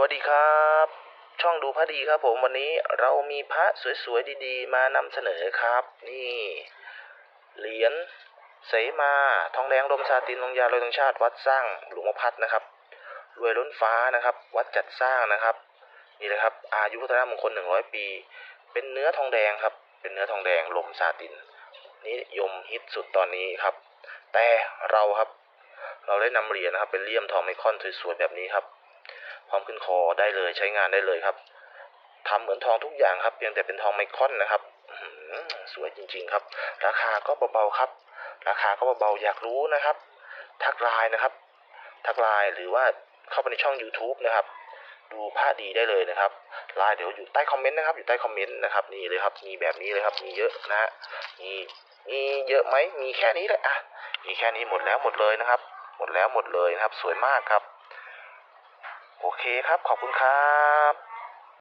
วัสดีครับ ช่องดูพระดีครับผมวันนี้เรามีพระสวยๆดีๆ มานำเสนอครับ นี่ เหรียญเสมาทองแดงลมซาตินลงยาลอยตรงชาติวัดสร้างหลวงพัดนะครับรวยล้นฟ้านะครับ วัดจัดสร้างนะครับ นี่เลยครับ อายุพัฒนามงคลหนึ่งร้อยปี เป็นเนื้อทองแดงครับ เป็นเนื้อทองแดงลมซาตินนิยมฮิตสุดตอนนี้ครับ แต่เราครับ เราได้นำเหรียญนะครับ เป็นเลี่ยมทองไมคอนสวยๆแบบนี้ครับ พร้อมขึ้นคอได้เลยใช้งานได้เลยครับทำเหมือนทองทุกอย่างครับ เพียงแต่เป็นทองไมคอนนะครับสวยจริง ๆครับ ราคาก็เบาๆครับ ราคาก็เบาๆอยากรู้นะครับ ทักไลน์นะครับ ทักไลน์หรือว่าเข้าไปในช่อง YouTube นะครับ ดูพระดีได้เลยนะครับไลน์เดี๋ยวอยู่ใต้คอมเมนต์นะครับ อยู่ใต้คอมเมนต์นะครับนี่เลยครับ มีแบบนี้เลยครับ มีเยอะนะฮะมีมีเยอะไหมมีแค่นี้เลยอะมีแค่นี้หมดแล้วหมดเลยนะครับ หมดแล้วหมดเลยนะครับ สวยมากครับ เคครับ ขอบคุณครับ